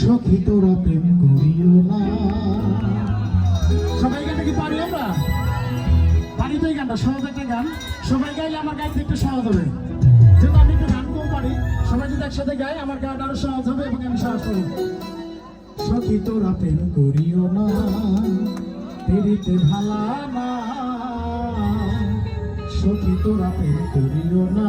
সখী তোরা প্রেম করিও না। সবাই গানটা কি পারি আমরা? পারি তো এই গানটা, সহজ একটা গান। সবাই গাইলে আমার গাইতে একটু সহজ হবে। যেহেতু আমি একটু গান কম পারি, সবাই যদি একসাথে গাই আমার গান আরও সহজ হবে এবং আমি সাহস করব সখী তোরা প্রেম করিও না তেরিতে ভালা না। সখী তোরা প্রেম করিও না।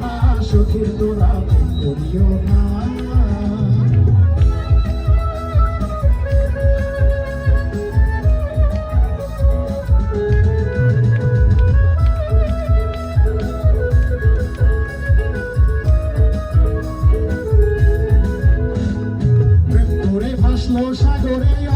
না। সখী তোরা করিও না সাগরে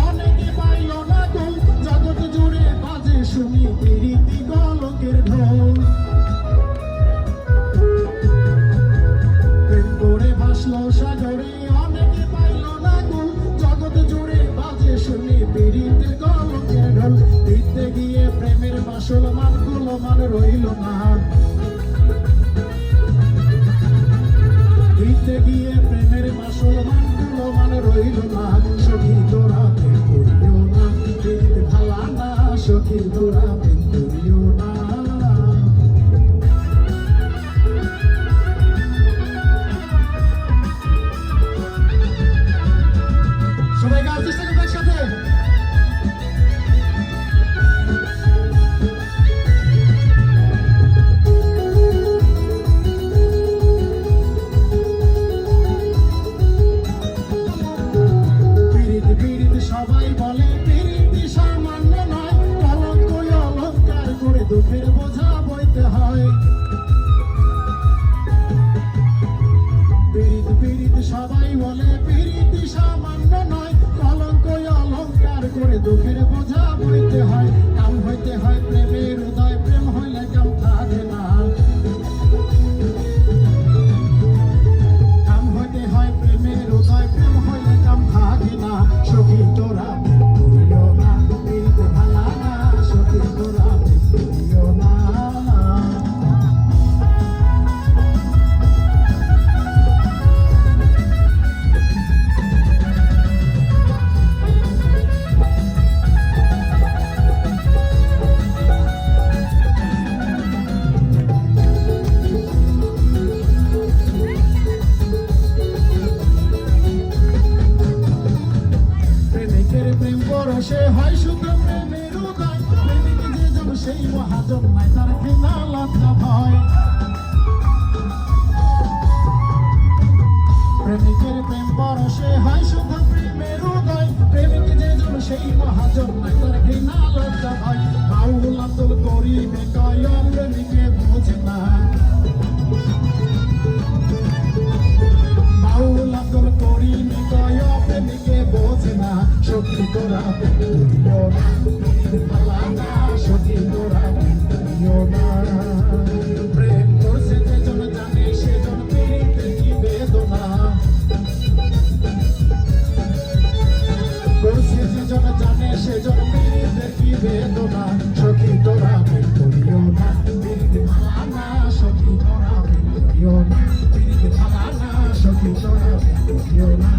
প্রীতি গলকের ঢোল দিতে গিয়ে প্রেমের বাসল মানগুলো মান রইল না দিতে গিয়ে প্রেমের মানগুলো মান রইল না সখী তোরা ভালা না, সখী তোরা পরশে হয় শুধু প্রেমের উদয়। যে সেই মহাজন নাই তার ঘৃণা লজ্জা ভয়। প্রেমিকের প্রেম পরশে হয় শুধু প্রেমের উদয়। প্রেমিক যে সেই মহাজন নাই তার ঘৃণা লজ্জা ভয়। বাউল আব্দুল করিবে কয় প্রেমিকে আছে না, সত্যি তোরা দিও না। পালা না সত্যি তোরা দিও না। প্রেম করছে যেজন জানে সেজন পেতে কি বেদনা। করছে যেজন জানে সেজন পেতে কি বেদনা। সত্যি তোরা দিও না। পালা না সত্যি তোরা দিও না। পালা না সত্যি তোরা দিও না।